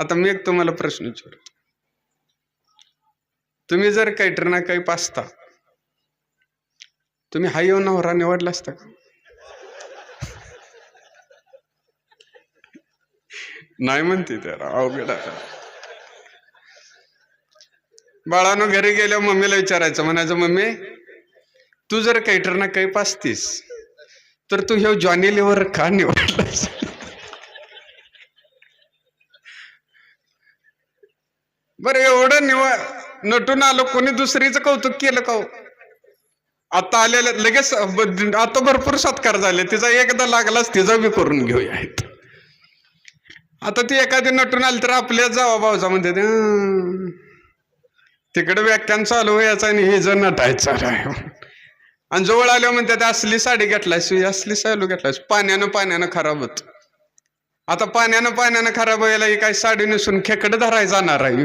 आता मी एक तुम्हाला प्रश्न विचारतो. तुम्ही जर कैटरना काही पाचता तुम्ही हा येऊन नवरा निवडला असता का? नाही म्हणते तर अवघड बाळानं घरी गेल्यावर मम्मीला विचारायचं म्हणायचं मम्मी तू जर कैटरना काही पाचतीस तर तू ह्यो जॉनी लिव्हर का निवडला? बरं एवढं निवड नटून आलो कोणी दुसरीचं कौतुक केलं का हो? आता आलेलं लगेच आता भरपूर सत्कार झाले. तिचा एकदा लागलाच तिचा बी करून घेऊया आता ती एखादी नटून आली तर आपल्या जावा भाऊजा म्हणते तिकडे व्याख्यान चालू व्हायचं आणि हे जर नटायचं आहे आणि जवळ आल्यावर म्हणते ते असली साडी घेतलायस असली सालू घेतलायस पाण्यानं पाण्यानं खराब होत. आता पाण्यानं पाण्यानं खराब व्हायला काय काही साडी नेसून खेकडं धरायला जाणार आहे.